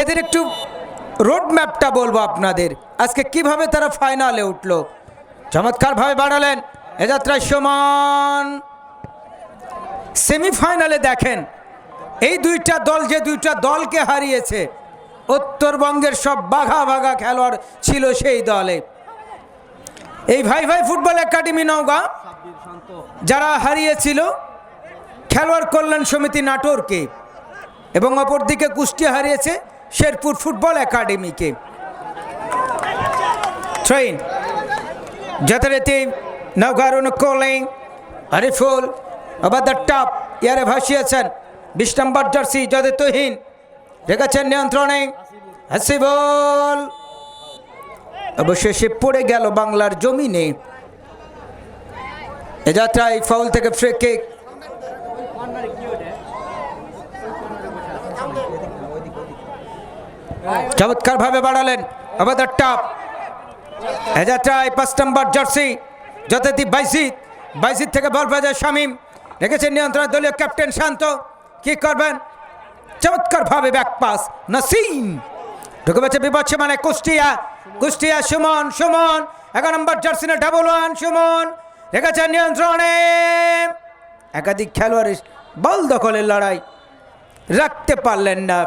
এদের একটু রোড ম্যাপটা বলব আপনাদের। আজকে কীভাবে তারা ফাইনালে উঠল? চমৎকারভাবে বাড়ালেন এ যাত্রায় সমান। সেমিফাইনালে দেখেন, এই দুইটা দল যে দুইটা দলকে হারিয়েছে, উত্তরবঙ্গের সব বাঘা বাঘা খেলোয়াড় ছিল সেই দলে। এই ভাই ভাই ফুটবল একাডেমি নওগাঁ, যারা হারিয়েছিল, খেলোয়াড় কল্যাণ সমিতি নাটোরকে, এবং অপরদিকে কুষ্টিয়া হারিয়েছে শেরপুর ফুটবল একাডেমিকে। ট্রেন যথারীতি নৌকার অনুকূলেই আরিফুল আবার দ্য টপ ইয়ারে ভাসিয়েছেন, বিশ নম্বর জার্সি যদি তুহিন রেখেছেন নিয়ন্ত্রণে হাসিবল অবশেষে পড়ে গেল বাংলার জমিনে। এ যাত্রায় ফাউল থেকে ফ্রি চমৎকার ভাবে বাড়ালেন দ্য টপ এ পাঁচ নম্বর জার্সি যথারীতি বাইসিত বাইসিত থেকে বল বাজায় শামীম। রেখেছেন নিয়ন্ত্রণ দলীয় ক্যাপ্টেন শান্ত। কি করবেন? চমৎকার ভাবে ব্যাক পাস নাসিম। ঢুকে পেয়েছে বিপক্ষে মানে কুষ্টিয়া। কুষ্টিয়া সুমন সুমন। এগারো নম্বর জার্সি না ডাবল ওয়ান সুমন। রেখেছেন নিয়ন্ত্রণে। একাধিক খেলোয়াড় বল দখলের লড়াই। রাখতে পারলেন না।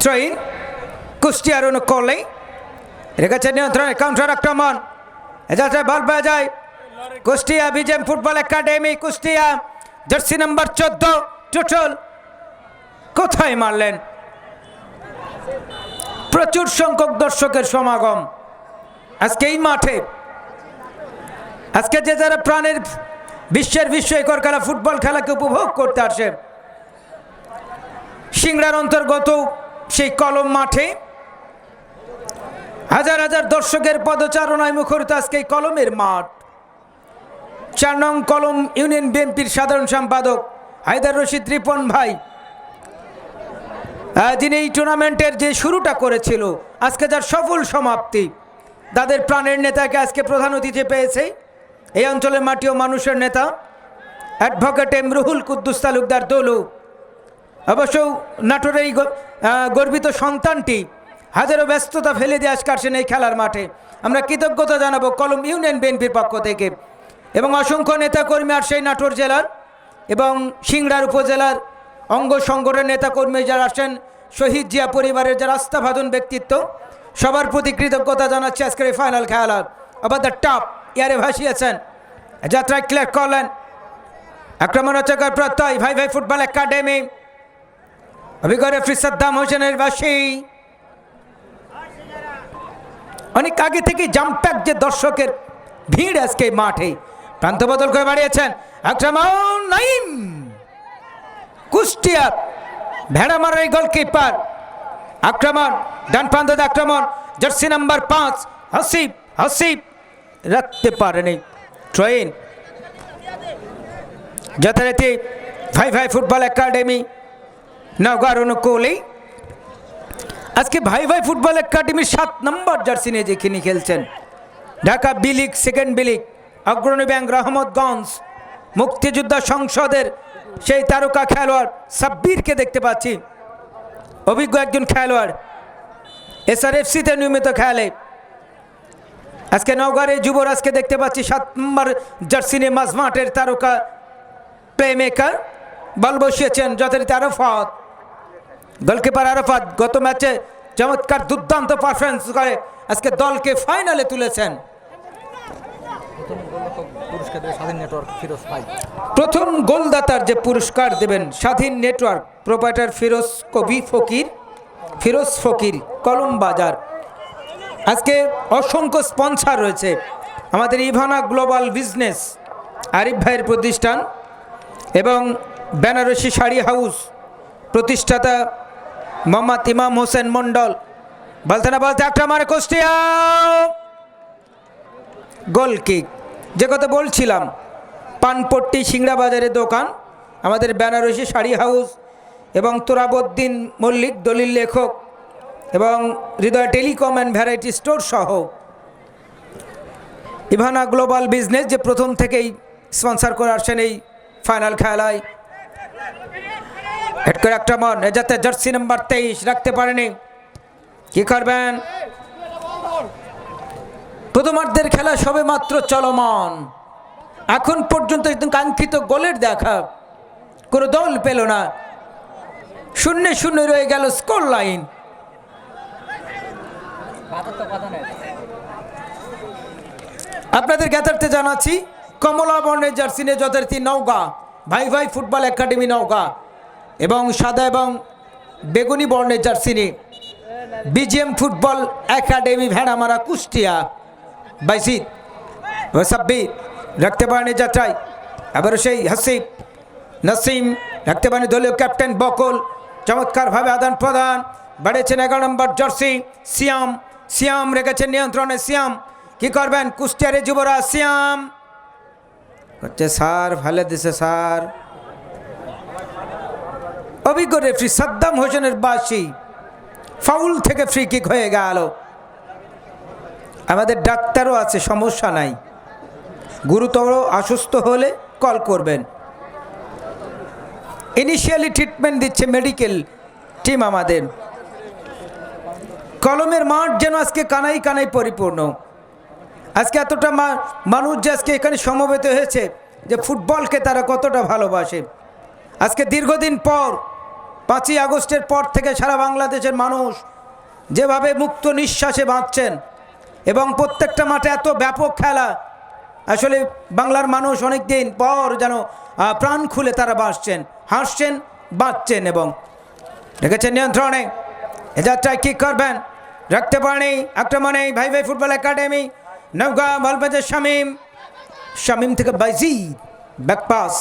ট্রেন কুষ্টিয়ার অনুকূলেই রেখেছে নিয়ন্ত্রণে কাউন্টার আক্রমণ এজাতে বল পাওয়া যায় Kushtia বিজেম football academy Kushtia jersey number চোদ্দ টোটাল কোথায় মারলেন প্রচুর সংখ্যক দর্শকের সমাগম আজকে এই মাঠে আজকে যে যারা প্রাণের বিশ্বের বিস্ময়কর খেলা ফুটবল খেলাকে উপভোগ করতে আসে সিংড়ার অন্তর্গত সেই কলম মাঠে। হাজার হাজার দর্শকের পদচারণায় মুখরিত আজকে কলমের মাঠ। চার নং কলম ইউনিয়ন বিএনপির সাধারণ সম্পাদক হায়দার রশিদ রিপন ভাই যিনি এই টুর্নামেন্টের যে শুরুটা করেছিল, আজকে যার সফল সমাপ্তি, তাদের প্রাণের নেতাকে আজকে প্রধান অতিথি পেয়েছে। এই অঞ্চলের মাটি ও মানুষের নেতা, অ্যাডভোকেট এম রুহুল কুদ্দুস তালুকদার দোলু অবশ্য নাটোরের এই গর্বিত সন্তানটি হাজারো ব্যস্ততা ফেলে দিয়ে আজকে আসেন এই খেলার মাঠে। আমরা কৃতজ্ঞতা জানাব কলম ইউনিয়ন বিএনপির পক্ষ থেকে। এবং অসংখ্য নেতাকর্মী আর সেই নাটোর জেলার এবং সিংড়ার উপজেলার অঙ্গ সংগঠনের নেতাকর্মী যারা আসেন শহীদ জিয়া পরিবারের যারা আস্থাভাজন ব্যক্তিত্ব, সবার প্রতি কৃতজ্ঞতা জানাচ্ছি আজকের এই ফাইনাল খেলার। আবার দ্য টপ ইয়ারে ভাসিয়েছেন, যাত্রায় ক্লিয়ার করলেন। আক্রমণ রচকের প্রত্যয়, ভাই ভাই ফুটবল একাডেমি অভিজ্ঞ রেফরি সাদ্দাম হোসেনের বাসী। অনেক আগে থেকে জাম্প্যাক যে দর্শকের ভিড় আজকে মাঠে, প্রান্ত বদল করে বাড়িয়েছেন আক্রমণ নাইম। কুষ্টিয়া ভেড়া মারার এই গোলকিপার আক্রমণ, ডান প্রান্ততে আক্রমণ জার্সি নাম্বার পাঁচ হাসিফ হাসিফ রাখতে পারেনি ট্রেন যথারীতি ভাই ভাই ফুটবল একাডেমি নওগাঁর অনুকূলেই আজকে ভাই ভাই ফুটবল একাডেমির সাত নম্বর জার্সি নিয়ে যেখানে খেলছেন। Dhaka B league second B league Agrani bank Rahmatganj, Muktijoddha সংসদের সেই তারকা খেলোয়াড় সাব্বিরকে দেখতে পাচ্ছি। অভিজ্ঞ একজন খেলোয়াড়, এসআরএফসিতে নিয়মিত খেলে। আজকে নওগাঁর এই যুবরাজকে দেখতে পাচ্ছি সাত নম্বর জার্সি নিয়ে মাঝমাঠের তারকা প্লেমেকার বল বসিয়েছেন যথারীতি আরফাত গোলকিপার আরফাত। গত ম্যাচে চমৎকার দুর্দান্ত পারফরমেন্স করে। আজকে দলকে ফাইনালে তুলেছেন। প্রথম গোলদাতার যে পুরস্কার দেবেন স্বাধীন নেটওয়ার্ক প্রোপাইটার ফিরোজ কবি ফকির ফিরোজ ফকির কলম বাজার। আজকে অসংখ্য স্পন্সার রয়েছে। আমাদের ইভানা গ্লোবাল বিজনেস আরিফ ভাইয়ের প্রতিষ্ঠান এবং বেনারসি শাড়ি হাউস প্রতিষ্ঠাতা মোহাম্মদ ইমাম হোসেন মণ্ডল। বলতে না বলতে একটা মারে কুষ্টিয়া। গোল কিক। যে কথা বলছিলাম, পানপট্টি সিংড়া বাজারের দোকান, আমাদের বেনারসি শাড়ি হাউস এবং তোরাবদ্দিন মল্লিক দলিল লেখক এবং Hriday telecom and variety store সহ ইভানা গ্লোবাল বিজনেস যে প্রথম থেকেই স্পন্সর করে আসছেন এই ফাইনাল খেলায়। হেড করে একটা মন এ যাতে জার্সি নাম্বার তেইশ রাখতে পারেনি। কি করবেন? প্রথমার্ধের খেলা সবে মাত্র চলমান। এখন পর্যন্ত একদম কাঙ্ক্ষিত গোলের দেখা। কোনো দল পেল না। শূন্য শূন্য রয়ে গেল স্কোর লাইন। আপনাদের জ্ঞাতার্থে জানাচ্ছি কমলা বর্ণের জার্সি নিয়ে যথারীতি নৌকা ভাই ভাই ফুটবল একাডেমি নৌকা এবং সাদা এবং বেগুনি বর্ণের জার্সি নিয়ে BGM football academy, Bheramara, Kushtia বাইসিদ ও সাব্বির রাখতে পারেনি যাত্রায়। আবারও সেই হাসিব নাসিম রাখতে পারেনি দলীয় ক্যাপ্টেন বকল, চমৎকারভাবে আদান প্রদান। বাড়িয়েছেন এগারো নম্বর জার্সি, সিয়াম সিয়াম রেখেছেন নিয়ন্ত্রণে, সিয়াম। কি করবেন কুষ্টিয়ারে যুবরাজ, সিয়াম? হচ্ছে স্যার ভালো দিছে স্যার। অভিজ্ঞ রেফরি সাদ্দাম হোসেনের বাসি ফাউল থেকে ফ্রি কিক হয়ে গেল। আমাদের ডাক্তারও আছে, সমস্যা নাই। গুরুতর অসুস্থ হলে কল করবেন। ইনিশিয়ালি ট্রিটমেন্ট দিচ্ছে মেডিকেল টিম আমাদের। কলমের মাঠ যেন আজকে কানাই কানাই পরিপূর্ণ। আজকে এতটা মানুষ যে আজকে এখানে সমবেত হয়েছে যে ফুটবলকে তারা কতটা ভালোবাসে। আজকে দীর্ঘদিন পর পাঁচই আগস্টের পর থেকে সারা বাংলাদেশের মানুষ যেভাবে মুক্ত নিঃশ্বাসে বাঁচছেন এবং প্রত্যেকটা মাঠে এত ব্যাপক খেলা, আসলে বাংলার মানুষ অনেক দিন পর যেন প্রাণ খুলে তারা বাঁচছেন, হাসছেন, বাঁচছেন এবং রেখেছেন নিয়ন্ত্রণে। এ যাত্রায় কী করবেন? রাখতে পারেনি আক্রমণে ভাই ভাই ফুটবল একাডেমি নৌকা বল পেয়েছে শামিম। শামিম থেকে বাইজি, ব্যাক পাস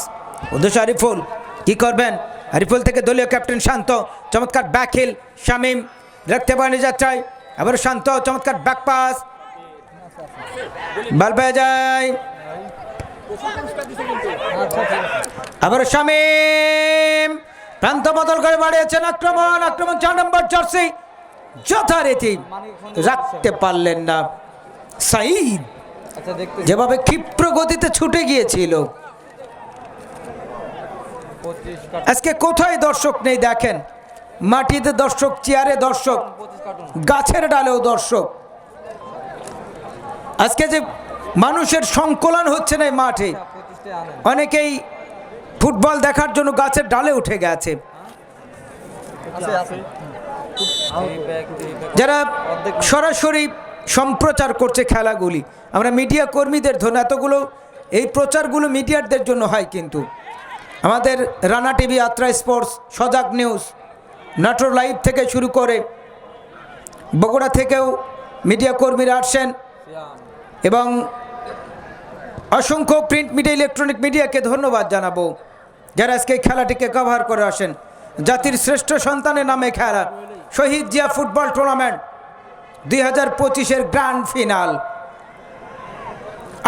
উদ্দেশ্য আরিফুল কি করবেন? আরিফুল থেকে দলীয় ক্যাপ্টেন শান্ত, চমৎকার ব্যাক হিল শামিম, রাখতে পারেনি যাত্রায় আবার শান্ত, চমৎকার ব্যাক পাস বল পেয়ে যায়। আবার শামিম, প্রান্ত বদল করে বাড়িয়েছেন আক্রমণ আক্রমণ চার নম্বর জার্সি যথারীতি রাখতে পারলেন না। সাইদ যেভাবে ক্ষিপ্র গতিতে ছুটে গিয়েছিল। আজকে কোথায় দর্শক নেই দেখেন? মাটিতে দর্শক, চেয়ারে দর্শক, গাছের ডালেও দর্শক। আজকে যে মানুষের সংকলন হচ্ছে না মাঠে, অনেকেই ফুটবল দেখার জন্য গাছের ডালে উঠে গেছে। যারা সরাসরি সম্প্রচার করছে খেলাগুলি, আমরা মিডিয়া কর্মীদের ধন্য এতগুলো এই প্রচারগুলো মিডিয়ারদের জন্য হয় কিন্তু। আমাদের Rana TV Atra sports Sajag news, Natore live থেকে শুরু করে বগুড়া থেকেও মিডিয়া কর্মীরা আসছেন এবং অসংখ্য প্রিন্ট মিডিয়া, ইলেকট্রনিক মিডিয়াকে ধন্যবাদ জানাব, যারা আজকে খেলাটিকে কভার করে আসেন। জাতির শ্রেষ্ঠ সন্তানের নামে খেলা, শহীদ জিয়া ফুটবল টুর্নামেন্ট দুই হাজার পঁচিশের গ্র্যান্ড ফিনাল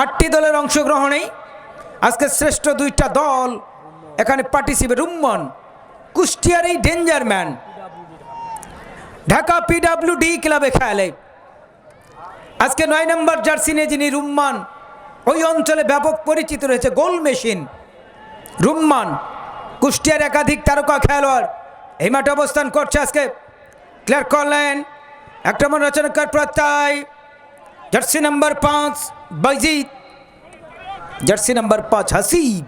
আটটি দলের অংশগ্রহণেই আজকে শ্রেষ্ঠ দুইটা দল এখানে পার্টিসিপেট রুম্মন কুষ্টিয়ার এই danger man Dhaka PWD ক্লাবে খেলে। আজকে নয় নম্বর জার্সি নিয়ে যিনি রুম্মান, ওই অঞ্চলে ব্যাপক পরিচিত রয়েছে, গোল মেশিন। রুম্মান, কুষ্টিয়ার একাধিক তারকা খেলোয়াড়। এই মাঠে অবস্থান করছে আজকে। ক্লিয়ার করলেন আক্রমণ রচনাকার প্রত্যয়। জার্সি নাম্বার পাঁচ বাইজিৎ জার্সি নাম্বার পাঁচ হাসিব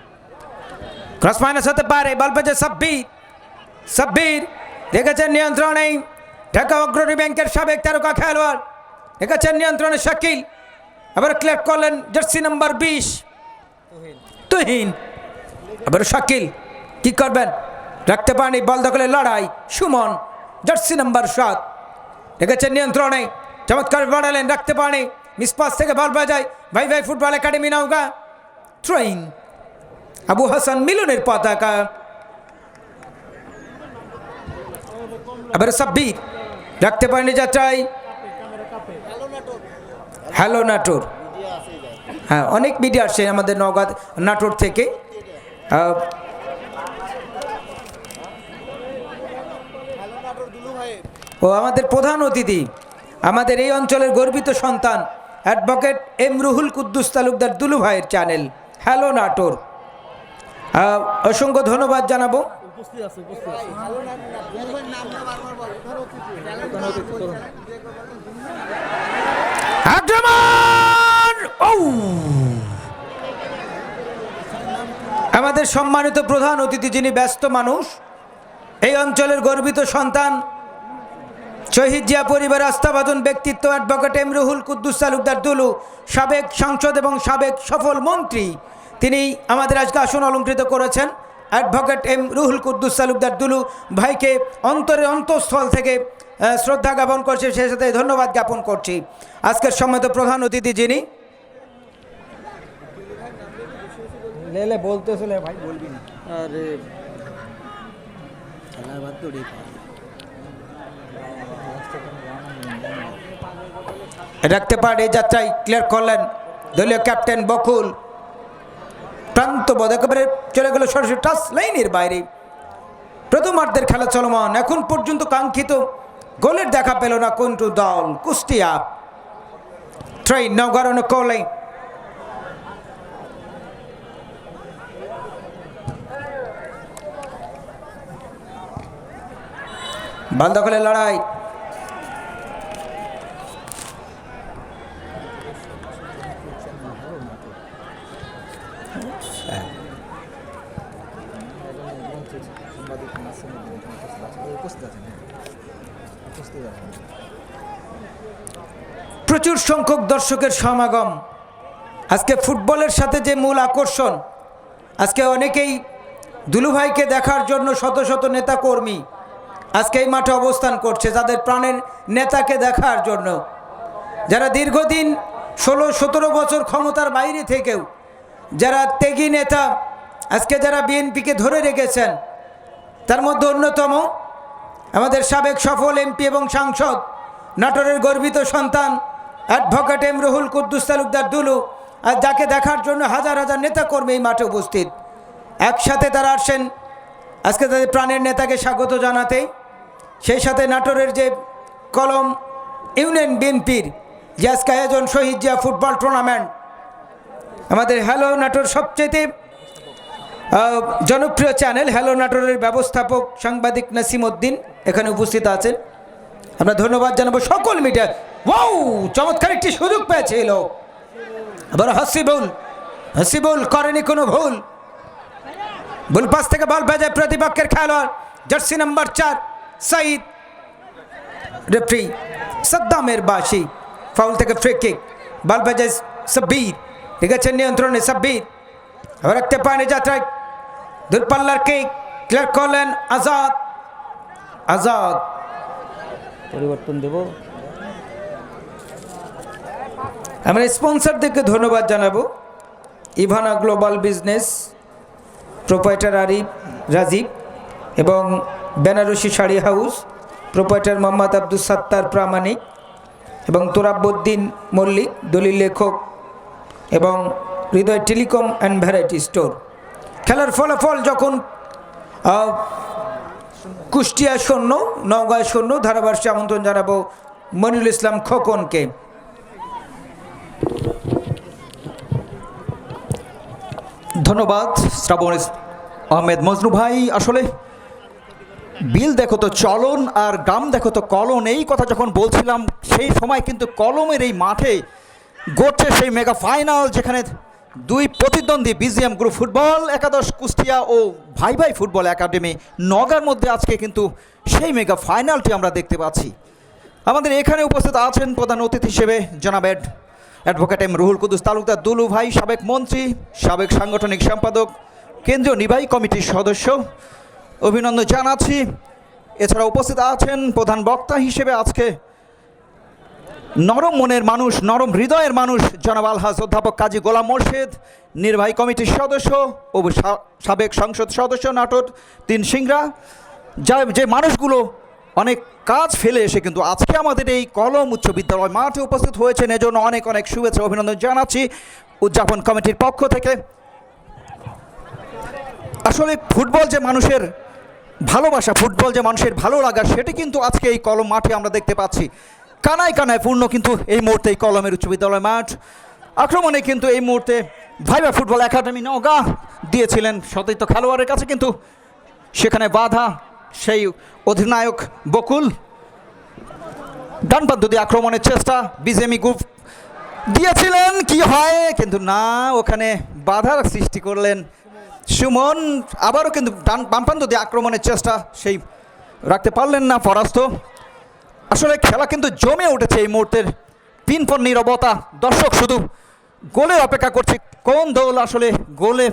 ক্রস মাইনাস হতে পারে বল পেয়েছে সাব্বির। সাব্বির রেখেছেন নিয়ন্ত্রণে ঢাকা অগ্রণী ব্যাংকের সাবেক তারকা খেলোয়াড়। রেখেছেন নিয়ন্ত্রণে শাকিল। আবার ক্লিয়ার করলেন জার্সি নাম্বার বিশ। তুহিন। আবার শাকিল, কি করবেন? রাখতে পারেনি বল দখলে লড়াই। সুমন জার্সি নাম্বার সাত। রেখেছেন নিয়ন্ত্রণে, চমৎকার বাড়ালেন রাখতে পারেনি। মিসপাস থেকে বল বাজায় ভাই ভাই ফুটবল একাডেমি নৌকা ট্রেন আবু হাসান মিলনের পতাকা। আবার সাব্বির, রাখতে পারেনি যাত্রায়। হ্যালো নাটোর। হ্যাঁ অনেক মিডিয়া আসছে আমাদের নওগাঁ, নাটোর থেকে। ও আমাদের প্রধান অতিথি, আমাদের এই অঞ্চলের গর্বিত সন্তান অ্যাডভোকেট এম রুহুল কুদ্দুস তালুকদার দুলু ভাইয়ের চ্যানেল হ্যালো নাটোর। অসংখ্য ধন্যবাদ জানাব। আমাদের সম্মানিত প্রধান অতিথি যিনি ব্যস্ত মানুষ এই অঞ্চলের গর্বিত সন্তান শহীদ জিয়া পরিবার আস্থাভাজন ব্যক্তিত্ব অ্যাডভোকেট এমরুহুল কুদ্দুস তালুকদার দুলু সাবেক সাংসদ এবং সাবেক সফল মন্ত্রী তিনি আমাদের আজকে আসন অলঙ্কৃত করেছেন। অ্যাডভোকেট এম রুহুল কুদ্দুস তালুকদার দুলু ভাইকে অন্তরে অন্তঃস্থল থেকে শ্রদ্ধা জ্ঞাপন করছি সে সাথে ধন্যবাদ জ্ঞাপন করছি। আজকের সময় তো প্রধান অতিথি যিনি। রাখতে পারে যাত্রায় ক্লিয়ার করলেন দলীয় ক্যাপ্টেন বকুল। প্রান্ত বোধ একেবারে চলে গেল সরাসরি টাচ লাইনের বাইরে। প্রথমার্ধের খেলা চলমান, এখন পর্যন্ত কাঙ্ক্ষিত। গোলের দেখা পেল না কোনটু দল, কুষ্টিয়া। ট্রেন নগরণ কোলে বাল লড়াই। প্রচুর সংখ্যক দর্শকের সমাগম। আজকে ফুটবলের সাথে যে মূল আকর্ষণ, আজকে অনেকেই দুলুভাইকে দেখার জন্য শত শত নেতা কর্মী আজকে এই মাঠে অবস্থান করছে, যাদের প্রাণের নেতাকে দেখার জন্য। যারা দীর্ঘদিন ষোলো, সতেরো বছর ক্ষমতার বাইরে থেকেও, যারা ত্যাগী নেতা, আজকে যারা বিএনপিকে ধরে রেখেছেন, তার মধ্যে অন্যতম আমাদের সাবেক সফল এমপি এবং সাংসদ, নাটোরের গর্বিত সন্তান অ্যাডভোকেট এম রহুল কুদ্দুস তালুকদার দুলু, আর যাকে দেখার জন্য হাজার হাজার নেতাকর্মী এই মাঠে উপস্থিত। একসাথে তারা আসছেন। আজকে তাদের প্রাণের নেতাকে স্বাগত জানাতে। সেই সাথে নাটোরের যে কলম ইউনিয়ন বিএনপির যে আজকে আয়োজন শহীদ জিয়া ফুটবল টুর্নামেন্ট, আমাদের হ্যালো নাটোর সবচেয়ে জনপ্রিয় চ্যানেল হ্যালো নাটোরের ব্যবস্থাপক সাংবাদিক নাসিম উদ্দিন এখানে উপস্থিত আছেন। আমরা ধন্যবাদ জানাব সকল মিডিয়া ওয়াও, চমৎকার একটি সুযোগ পেয়েছিল আবার হাসিবুল হাসিবুল করেনি কোনো ভুল। ভুল পাস থেকে বল বাজায় প্রতিপক্ষের খেলোয়াড়, জার্সি নাম্বার চার, সাইদ রেফ্রি, সাদ্দামের বাসি। ফাউল থেকে ফ্রি কিক বল বাজায় সাব্বির আছে, নিয়ন্ত্রণে সাব্বির। আবার রাখতে পায়নি যাত্রায় দূরপাল্লার কিক ক্লিয়ার করলেন আজাদ। আজাদ। পরিবর্তন দেব। আমরা স্পন্সরদেরকে ধন্যবাদ জানাব। Ivana global business, proprietor Arif Rajib এবং বেনারসি শাড়ি হাউস, প্রোপাইটার মোহাম্মদ আব্দুল সাত্তার প্রামাণিক এবং তোরাবুদ্দিন মল্লিক, দলিল লেখক এবং Hridoy telecom and variety store. খেলার ফলাফল যখন কুষ্টিয়া শূন্য, নওগাঁ শূন্য, ধারাভাষ্যে আমন্ত্রণ জানাব মনিরুল ইসলাম খোকনকে। ধন্যবাদ, শ্রাবণ আহমেদ মজনু ভাই। আসলে বিল দেখো তো চলন আর গ্রাম দেখো তো কলন। এই কথা যখন বলছিলাম, সেই সময় কিন্তু কলমের এই মাঠে গড়ছে সেই মেগা ফাইনাল, যেখানে দুই প্রতিদ্বন্দ্বী বিজিএম গ্রুপ ফুটবল, একাদশ কুষ্টিয়া ও ভাই ভাই ফুটবল একাডেমি নগার মধ্যে আজকে কিন্তু সেই মেগা ফাইনালটি আমরা দেখতে পাচ্ছি। আমাদের এখানে উপস্থিত আছেন প্রধান অতিথি হিসেবে জনাব ad advocate M Ruhul Quddus Talukdar Dulu ভাই সাবেক মন্ত্রী সাবেক সাংগঠনিক সম্পাদক কেন্দ্রীয় নির্বাহী কমিটির সদস্য অভিনন্দন জানাচ্ছি এছাড়া উপস্থিত আছেন প্রধান বক্তা হিসেবে আজকে নরম মনের মানুষ, নরম হৃদয়ের মানুষ, জনাব আলহাজ অধ্যাপক কাজী গোলাম মোর্শেদ, নির্বাহী কমিটির সদস্য ও সাবেক সংসদ সদস্য নাটোর তিন সিংরা, যা, যে মানুষগুলো অনেক কাজ ফেলে এসে কিন্তু আজকে আমাদের এই কলম উচ্চ বিদ্যালয় মাঠে উপস্থিত হয়েছেন। এজন্য অনেক অনেক শুভেচ্ছা, অভিনন্দন জানাচ্ছি উদযাপন কমিটির পক্ষ থেকে। আসলে ফুটবল যে মানুষের ভালোবাসা, ফুটবল যে মানুষের ভালো লাগা, সেটি কিন্তু আজকে এই কলম মাঠে আমরা দেখতে পাচ্ছি। কানায় কানায় পূর্ণ কিন্তু এই মুহূর্তে এই কলমের উচ্চ বিদ্যালয় মাঠ। আক্রমণে কিন্তু এই মুহূর্তে ভাইবা ফুটবল একাডেমি নওগাঁ দিয়েছিলেন সতীর্থ খেলোয়াড়ের কাছে কিন্তু সেখানে বাধা সেই অধিনায়ক বকুল। ডানপাত যদি আক্রমণের চেষ্টা, বিজেমি গ্রুপ দিয়েছিলেন, কি হয়? কিন্তু না, ওখানে বাধার সৃষ্টি করলেন সুমন। আবারও কিন্তু ডান বামপান্ত দিয়ে আক্রমণের চেষ্টা, সেই রাখতে পারলেন না পরাস্ত। আসলে খেলা কিন্তু জমে উঠেছে এই মুহূর্তের তিন পর নীরবতা। দর্শক শুধু গোলের অপেক্ষা করছে, কোন দল আসলে গোলে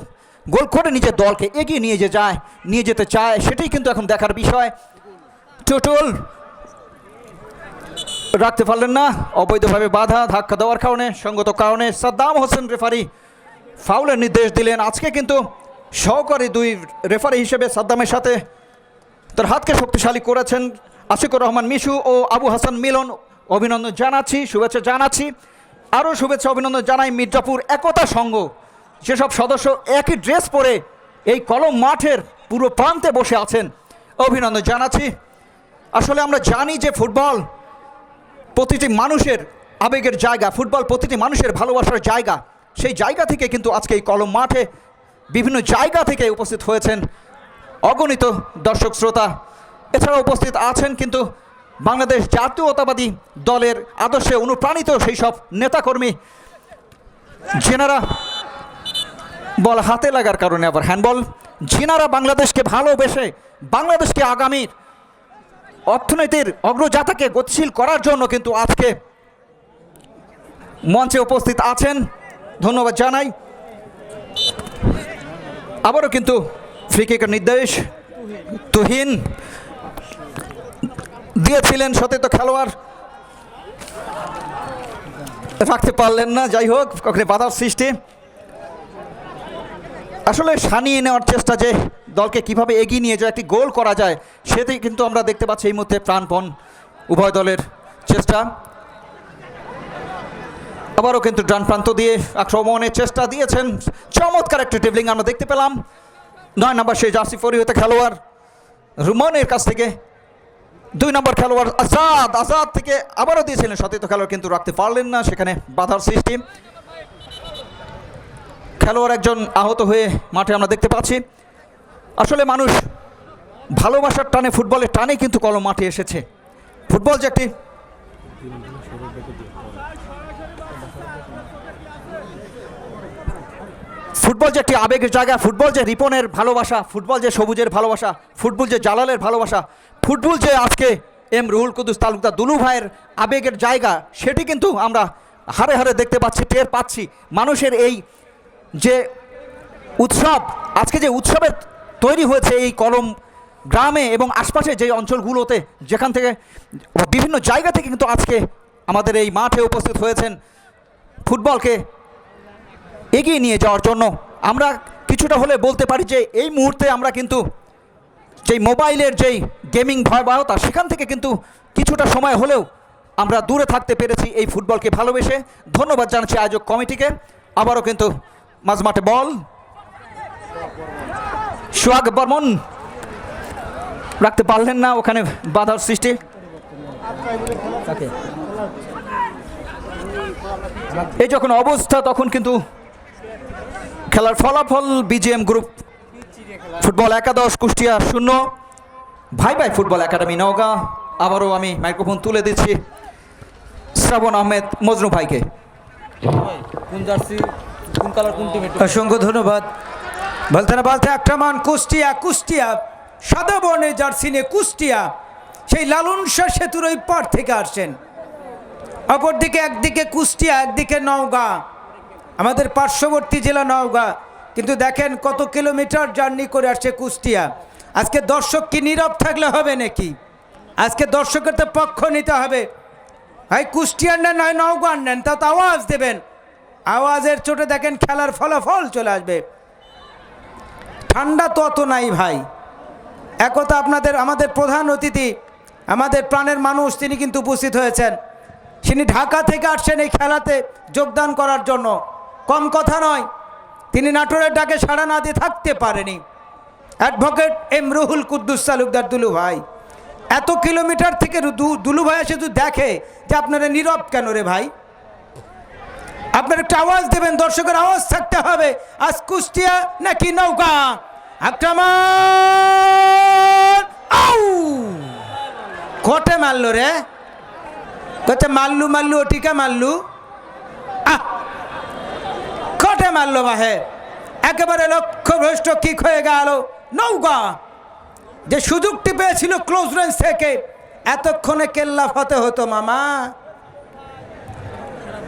গোল করে নিজের দলকে এগিয়ে নিয়ে যে যায়, নিয়ে যেতে চায়, সেটাই কিন্তু এখন দেখার বিষয়। টোটল রাখতে পারলেন না, অবৈধভাবে বাধা, ধাক্কা দেওয়ার কারণে, সঙ্গত কারণে সাদ্দাম হোসেন রেফারি ফাউলের নির্দেশ দিলেন। আজকে কিন্তু সহকারী দুই রেফারি হিসেবে সাদ্দামের সাথে তার হাতকে শক্তিশালী করেছেন আশিকুর রহমান মিশু ও আবু হাসান মিলন। অভিনন্দন জানাচ্ছি, শুভেচ্ছা জানাচ্ছি। আরও শুভেচ্ছা, অভিনন্দন জানাই মির্জাপুর একতা সংঘ। যেসব সদস্য একই ড্রেস পরে এই কলম মাঠের পুরো প্রান্তে বসে আছেন। অভিনন্দন জানাচ্ছি। আসলে আমরা জানি যে ফুটবল প্রতিটি মানুষের আবেগের জায়গা, ফুটবল প্রতিটি মানুষের ভালোবাসার জায়গা। সেই জায়গা থেকে কিন্তু আজকে এই কলম মাঠে বিভিন্ন জায়গা থেকে উপস্থিত হয়েছেন অগণিত দর্শক শ্রোতা। এছাড়া উপস্থিত আছেন কিন্তু বাংলাদেশ জাতীয়তাবাদী দলের আদর্শে অনুপ্রাণিত সেই সব নেতাকর্মী। যেনারা বল হাতে লাগার কারণে আবার হ্যান্ডবল যেনারা বাংলাদেশকে ভালোবেসে বাংলাদেশকে আগামীর অর্থনীতির অগ্রযাত্রাকে গতিশীল করার জন্য কিন্তু আজকে মঞ্চে উপস্থিত আছেন। ধন্যবাদ জানাই। আবারও কিন্তু ফ্রিকিকের নির্দেশ তুহিন। দিয়েছিলেন সতীর্থ খেলোয়াড়। রাখতে পারলেন না, যাই হোক কখনো বাধার সৃষ্টি। আসলে সানিয়ে নেওয়ার চেষ্টা যে দলকে কীভাবে এগিয়ে নিয়ে যায়, একটি গোল করা যায় সেটাই কিন্তু আমরা দেখতে পাচ্ছি এই মুহূর্তে প্রাণপণ উভয় দলের চেষ্টা। আবারও কিন্তু ডান প্রান্ত দিয়ে আক্রমণের চেষ্টা দিয়েছেন। চমৎকার একটি টেবলিং আমরা দেখতে পেলাম। নয় নম্বর সেই জার্সি ফরি হতে খেলোয়াড় রুমনের কাছ থেকে। দুই নম্বর খেলোয়াড় আজাদ আজাদ থেকে আবারও দিয়েছিলেন সতীর্থ খেলোয়াড়, কিন্তু রাখতে পারলেন না। সেখানে বাধার সৃষ্টি। খেলোয়াড় একজন আহত হয়ে মাঠে আমরা দেখতে পাচ্ছি। আসলে মানুষ ভালোবাসার টানে, ফুটবলের টানে কিন্তু কলম মাঠে এসেছে। ফুটবল যে একটি ফুটবল যে একটি আবেগের জায়গা, ফুটবল যে রিপনের ভালোবাসা, ফুটবল যে সবুজের ভালোবাসা, ফুটবল যে জালালের ভালোবাসা, ফুটবল যে আজকে এম রুহুল কুদুস তালুকদার দুলু ভাইয়ের আবেগের জায়গা, সেটি কিন্তু আমরা হারে হারে দেখতে পাচ্ছি, টের পাচ্ছি। মানুষের এই যে উৎসব, আজকে যে উৎসবের তৈরি হয়েছে এই কলম গ্রামে এবং আশপাশে যে অঞ্চলগুলোতে, যেখান থেকে বিভিন্ন জায়গা থেকে কিন্তু আজকে আমাদের এই মাঠে উপস্থিত হয়েছেন ফুটবলকে এগিয়ে নিয়ে যাওয়ার জন্য। আমরা কিছুটা হলে বলতে পারি যে এই মুহূর্তে আমরা কিন্তু যেই মোবাইলের যেই গেমিং ভয়াবহতা, সেখান থেকে কিন্তু কিছুটা সময় হলেও আমরা দূরে থাকতে পেরেছি এই ফুটবলকে ভালোবেসে। ধন্যবাদ জানাচ্ছি আয়োজক কমিটিকে। আবারও কিন্তু মাঝমাঠে বল। সোহাগ বর্মন রাখতে পারলেন না ওখানে বাধার সৃষ্টি। এই যখন অবস্থা, তখন কিন্তু খেলার ফলাফল বিজিএম গ্রুপ ফুটবল একাদশ কুষ্টিয়া শূন্য। ভাই ভাই ফুটবল একাডেমি নওগাঁ। আবারও আমি মাইক্রোফোন তুলে দিচ্ছি শ্রাবণ আহমেদ মজনু ভাইকে। অসংখ্য ধন্যবাদ। বলতে না বলতে, আক্রমণ, কুষ্টিয়া কুষ্টিয়া। সাদা বর্ণের জার্সি নিয়ে কুষ্টিয়া। সেই লালন শাহ সেতুর ওই পার থেকে আসছেন। অপরদিকে একদিকে কুষ্টিয়া, একদিকে নওগাঁ। আমাদের পার্শ্ববর্তী জেলা নওগাঁ। কিন্তু দেখেন কত কিলোমিটার জার্নি করে আসছে কুষ্টিয়া। আজকে দর্শক কি নীরব থাকলে হবে নাকি? আজকে দর্শকের তো পক্ষ নিতে হবে। ভাই, কুষ্টিয়ার নেন, নয়, নওগাঁর নেন তা তো আওয়াজ দেবেন। আওয়াজের চোটে দেখেন খেলার ফলাফল চলে আসবে। ঠান্ডা তো অত নাই ভাই। একথা আপনাদের, আমাদের প্রধান অতিথি, আমাদের প্রাণের মানুষ, তিনি কিন্তু উপস্থিত হয়েছেন। তিনি ঢাকা থেকে আসছেন এই খেলাতে যোগদান করার জন্য। কম কথা নয়, তিনি নাটোরের ডাকে সাড়া না দিয়ে থাকতে পারেনি। অ্যাডভোকেট এম রুহুল কুদ্দুস তালুকদার দুলু ভাই। এত কিলোমিটার থেকে দুলু ভাই শুধু দেখে যে আপনারা নীরব কেন রে ভাই? আপনার একটা আওয়াজ দেবেন, দর্শকের আওয়াজ থাকতে হবে। আজ কুষ্টিয়া নাকি নৌকা আক্রমণ! আউ! কোটে মারলো রে। কোটে মারলু মারলু ওটিকে মারলু। আহ! কোটে মারলো বাহে। একেবারে লক্ষ্য ভ্রষ্ট কিক হয়ে গেল নৌকা যে সুযোগটি পেয়েছিল ক্লোজ রেঞ্জ থেকে, এতক্ষণে কেল্লা ফতে হতো মামা।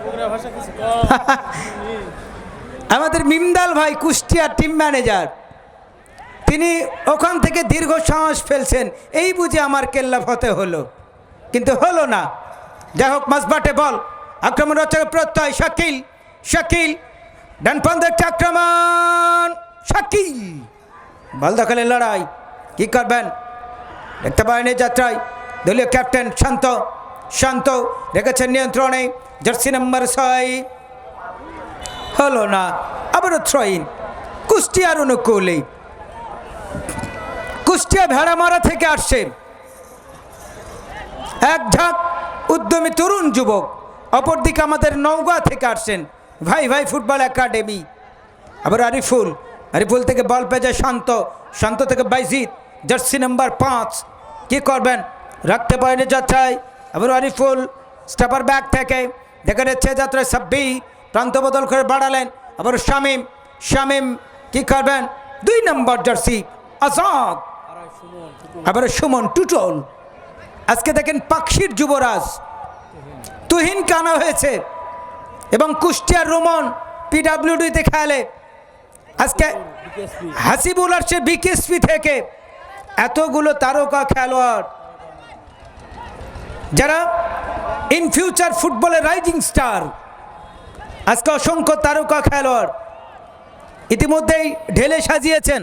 আমাদের মিমদাল ভাই কুষ্টিয়ার টিম ম্যানেজার তিনি ওখান থেকে দীর্ঘ শ্বাস ফেলছেন। এই বুঝে আমার কেল্লা ফতে হলো। কিন্তু হলো না। যাই হোক মাসবাটে বল। আক্রমণ রচনা প্রত্যয় শাকিল। শাকিল ডানপন্থ একটা আক্রমণ শাকিল। বল দখলের লড়াই। কি করবেন? দেখতে পারেনি যাত্রায়। দলীয় ক্যাপ্টেন শান্ত। শান্ত, রেখেছেন নিয়ন্ত্রণে। জার্সি নাম্বার ছয়। হলো না, আবারও থ্রোইন কুষ্টিয়ার অনুকূলে। কুষ্টিয়া ভেড়ামারা থেকে আসছে। এক ঝাঁক উদ্যমী তরুণ যুবক, অপরদিকে আমাদের নওগাঁ থেকে আসছেন ভাই ভাই ফুটবল একাডেমি। আবার আরিফুল। আরিফুল থেকে বল পেয়ে যায় শান্ত। শান্ত থেকে বাইজিৎ, জার্সি নাম্বার পাঁচ। কি করবেন? রাখতে পারেনি যাচ্ছাই আবার আরিফুল স্টেপার ব্যাগ থেকে। দেখা যাচ্ছে যাত্রায় সাব্বি প্রান্ত বদল করে বাড়ালেন। আবার শামিম শামিম কি করবেন? দুই নম্বর জার্সি, আজাদ। আবার সুমন, টুটল। আজকে দেখেন পাক্ষির যুবরাজ। তুহিন কানা হয়েছে এবং কুষ্টিয়ার রোমন পিডাব্লিউডিতে খেলে। আজকে হাসিবুল আসছে বিকেএসপি থেকে এতগুলো তারকা খেলোয়াড়। যারা ইন ফিউচার ফুটবলের রাইজিং স্টার আজকে অসংখ্য তারকা খেলোয়াড় ইতিমধ্যেই ঢেলে সাজিয়েছেন।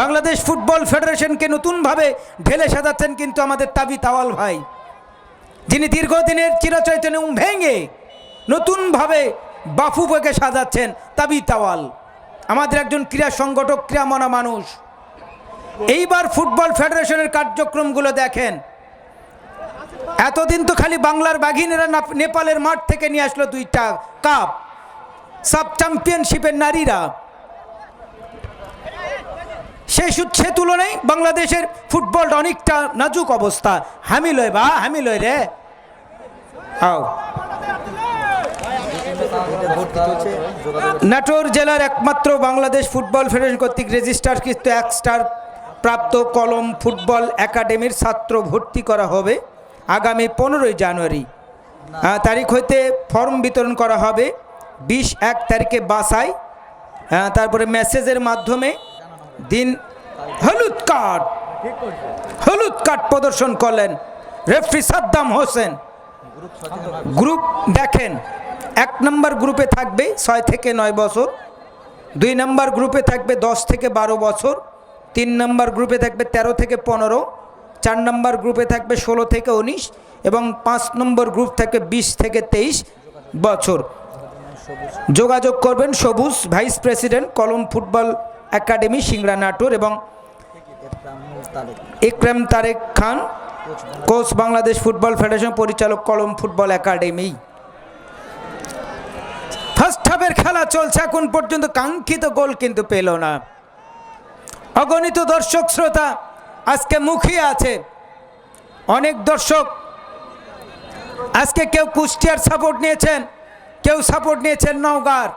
বাংলাদেশ ফুটবল ফেডারেশনকে নতুনভাবে ঢেলে সাজাচ্ছেন কিন্তু আমাদের তাবি তাওয়াল ভাই। যিনি দীর্ঘদিনের চিরচৈতন্য ভেঙে নতুনভাবে বাফুবকে সাজাচ্ছেন তাবি তাওয়াল আমাদের একজন ক্রীড়া সংগঠক, ক্রীড়ামনা মানুষ। এইবার ফুটবল ফেডারেশনের কার্যক্রমগুলো দেখেন। এতদিন তো খালি বাংলার বাঘিনেরা নাপ- নেপালের মাঠ থেকে নিয়ে আসলো দুইটা কাপ। সাব চ্যাম্পিয়নশিপের নারীরা। সেই সু- তুলনায় বাংলাদেশের ফুটবল অনেকটা নাজুক অবস্থা। হামি লয় বা হামি লয় রে। আও। নাটোর জেলার একমাত্র বাংলাদেশ ফুটবল ফেডারেশন কর্তৃক রেজিস্টারকৃত এক স্টার প্রাপ্ত কলম ফুটবল একাডেমির ছাত্র ভর্তি করা হবে। আগামী পনেরোই জানুয়ারি তারিখ হইতে ফর্ম বিতরণ করা হবে। বিশ এক তারিখে বাসায় তারপরে মেসেজের মাধ্যমে দিন হলুদ কার্ড হলুদ কার্ড প্রদর্শন করলেন রেফরি সাদ্দাম হোসেন। গ্রুপ দেখেন, এক নম্বর গ্রুপে থাকবে ছয় থেকে নয় বছর, দুই নম্বর গ্রুপে থাকবে দশ থেকে বারো বছর, তিন নম্বর গ্রুপে থাকবে ১৩ থেকে পনেরো চার নম্বর গ্রুপে থাকবে ষোলো থেকে উনিশ এবং পাঁচ নম্বর গ্রুপ থাকবে বিশ থেকে তেইশ বছর। যোগাযোগ করবেন Sabuj vice president, Kalam football academy, Singra Natore এবং Ikram Tarek Khan, coach Bangladesh football federation পরিচালক, কলম ফুটবল একাডেমি। ফার্স্ট হাফের খেলা চলছে, এখন পর্যন্ত কাঙ্ক্ষিত গোল কিন্তু পেল না। অগণিত দর্শক, শ্রোতা আজকে মুখিয়ে আছে। অনেক দর্শক আজকে কেউ কুষ্টিয়ার সাপোর্ট নিয়েছেন, কেউ সাপোর্ট নিয়েছেন নওগাঁর।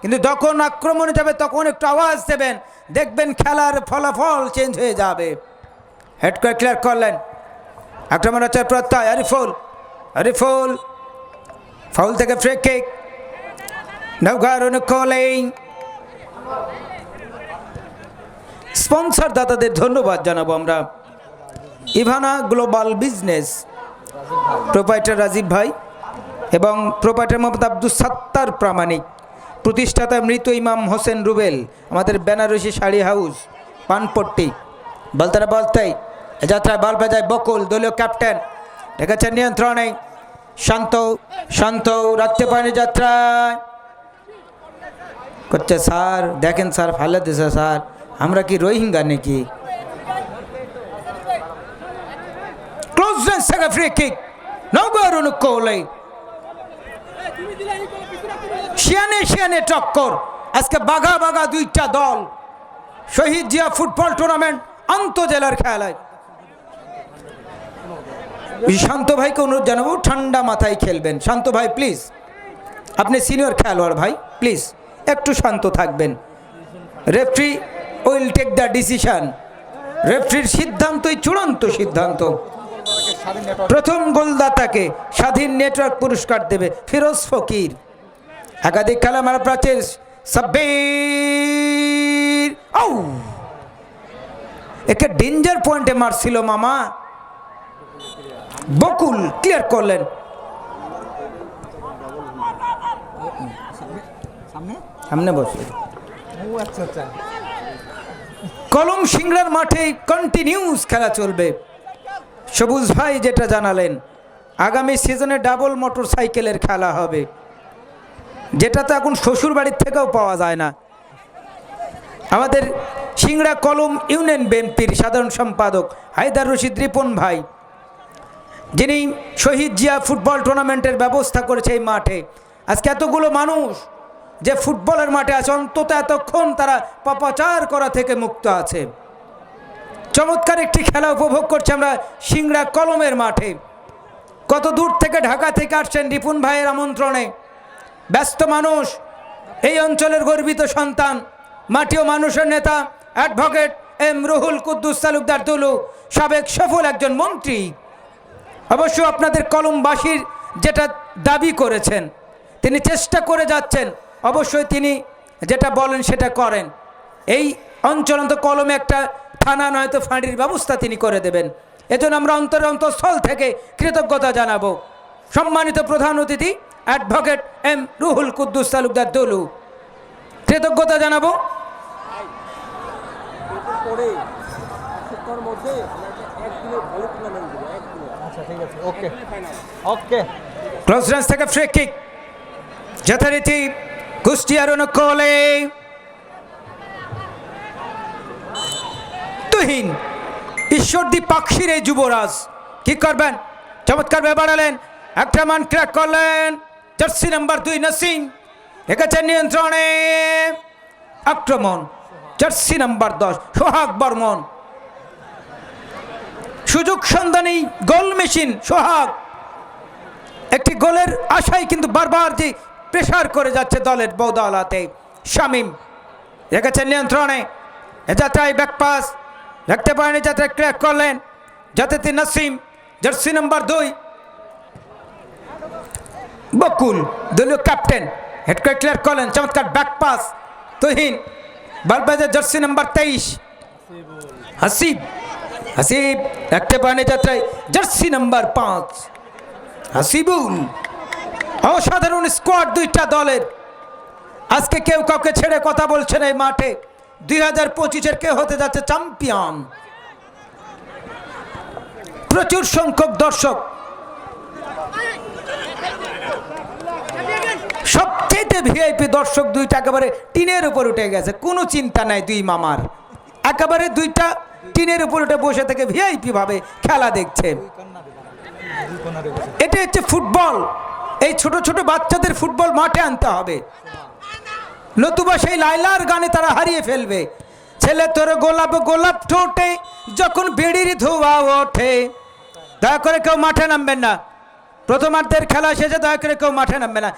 কিন্তু যখন আক্রমণে যাবে, তখন একটু আওয়াজ দেবেন। দেখবেন খেলার ফলাফল চেঞ্জ হয়ে যাবে। হেড করে ক্লিয়ার করলেন। আক্রমণ হচ্ছে প্রত্যয়, আরিফুল আরিফুল ফাউল থেকে ফ্রি কিক নৌকার অনুকূলেই স্পন্সর দাতাদের ধন্যবাদ জানাব আমরা। Ivana global business proprietor Rajib ভাই এবং প্রোপাইটার মোহাম্মদ আব্দুল সাত্তার প্রামাণিক, প্রতিষ্ঠাতা মৃত ইমাম হোসেন রুবেল, আমাদের বেনারসি শাড়ি হাউস, পানপট্টি বলতে না বলতেই যাত্রায় বল বেজায় বকুল, দলীয় ক্যাপ্টেন রেখেছেন নিয়ন্ত্রণে, শান্ত শান্ত রাখতে পারেনি যাত্রায়। করছে স্যার, দেখেন স্যার, ফালে দিছে স্যার। আমরা কি রোহিঙ্গা নাকি? ক্লোজ রেঞ্জ থেকে ফ্রি কিক নৌকার অনুকূলে শিয়ানে শিয়ানে টক্কর আজকে বাঘা বাঘা দুইটা দল। শহীদ জিয়া ফুটবল টুর্নামেন্ট আন্তজেলার খেলায়। শান্ত ভাইকে অনুরোধ জানাব, ঠান্ডা মাথায় খেলবেন। শান্ত ভাই প্লিজ আপনি সিনিয়র খেলোয়াড় ভাই প্লিজ একটু শান্ত থাকবেন। Referee will take the decision রেফ্রির সিদ্ধান্তই চূড়ান্ত সিদ্ধান্ত। প্রথম গোলদাতাকে স্বাধীন নেটওয়ার্ক পুরস্কার দেবে ফিরোজ ফকির। একাধিক খেলা মারা প্রাচীর সাব্বির। ও একে ডেঞ্জার পয়েন্টে মারছিল মামা। বকুল ক্লিয়ার করলেন। সামনে? সামনে বসে। ও আচ্ছা আচ্ছা। কলম সিংড়ার মাঠে কন্টিনিউস খেলা চলবে। সবুজ ভাই যেটা জানালেন, আগামী সিজনে ডাবল মোটর সাইকেলের খেলা হবে। যেটা তো এখন শ্বশুর বাড়ির থেকেও পাওয়া যায় না। আমাদের সিংড়া কলম ইউনিয়ন বিএনপির সাধারণ সম্পাদক হায়দার রশিদ রিপন ভাই, যিনি শহীদ জিয়া ফুটবল টুর্নামেন্টের ব্যবস্থা করেছে এই মাঠে। আজকে এতগুলো মানুষ যে ফুটবলের মাঠে আছে, অন্তত এতক্ষণ তারা পাপাচার করা থেকে মুক্ত আছে। চমৎকার একটি খেলা উপভোগ করছি আমরা সিংড়া কলমের মাঠে। কত দূর থেকে ঢাকা থেকে আসছেন রিপুন ভাইয়ের আমন্ত্রণে। ব্যস্ত মানুষ, এই অঞ্চলের গর্বিত সন্তান মাটিও মানুষের নেতা, অ্যাডভোকেট এম রুহুল কুদ্দুস তালুকদার তুলু সাবেক সফল একজন মন্ত্রী। অবশ্য আপনাদের কলমবাসীর যেটা দাবি করেছেন, তিনি চেষ্টা করে যাচ্ছেন অবশ্যই তিনি যেটা বলেন সেটা করেন। এই অঞ্চলন্ত কলমে একটা থানা নয়তো ফাঁড়ির ব্যবস্থা তিনি করে দেবেন। এজন্য আমরা অন্তরে অন্তঃস্থল থেকে কৃতজ্ঞতা জানাব। সম্মানিত প্রধান অতিথি অ্যাডভোকেট এম রুহুল কুদ্দুস তালুকদার দলু। কৃতজ্ঞতা জানাব। আচ্ছা ক্লোজ থেকে ফ্রি কিক। যথারীতি কুষ্টিয়ার অনুকূলে। তুহিন, ঈশ্বরদী পাক্ষির এই যুবরাজ, কি করবেন? চমৎকার বাড়ালেন একটা মান ক্র্যাক করলেন, জার্সি নাম্বার দুই নসিম রেখেছেন নিয়ন্ত্রণে। আক্রমণ, জার্সি নাম্বার দশ, সোহাগ বর্মন। সুযোগ সন্ধানী গোল মেশিন সোহাগ। একটি গোলের আশায় কিন্তু বারবার যে প্রেশার করে যাচ্ছে দলের বৌদালাতে। শামিম, রেখেছেন নিয়ন্ত্রণে। যাত্রায় ব্যাকপাস রাখতে পারেনি যাত্রায় ক্র্যাক করলেন যাতে নাসিম জার্সি নাম্বার দুই। বকুল, দলীয় ক্যাপ্টেন হেড করে ক্লিয়ার করলেন, চমৎকার backpass Tuhin, Balbazar jersey number তেইশ। হাসিব হাসিব রাখতে পারেনি যাত্রায় জার্সি নাম্বার পাঁচ। হাসিবুল অসাধারণ স্কোয়াড দুইটা দলের। আজকে কেউ কাউকে ছেড়ে কথা বলছেন এই মাঠে। দুই হাজার পঁচিশের কে হতে যাচ্ছে চ্যাম্পিয়ন প্রচুর সংখ্যক দর্শক। সবচেয়ে ভিআইপি দর্শক দুইটা একেবারে টিনের উপর উঠে গেছে। কোনো চিন্তা নাই দুই মামার। একেবারে দুইটা টিনের উপর উঠে বসে থেকে ভিআইপি ভাবে খেলা দেখছে। এটা হচ্ছে ফুটবল। এই ছোট ছোট বাচ্চাদের ফুটবল মাঠে আনতে হবে। নতুবা সেই লাইলার গানে তারা হারিয়ে ফেলবে। ছেলে তোর গোলাপ গোলাপ ঠোঁটে যখন বেড়ির ধোয়া ওঠে। দয়া করে কেউ মাঠে নামবেন না। প্রথমার্ধের খেলা শেষে দয়া করে কেউ মাঠে নামবে না।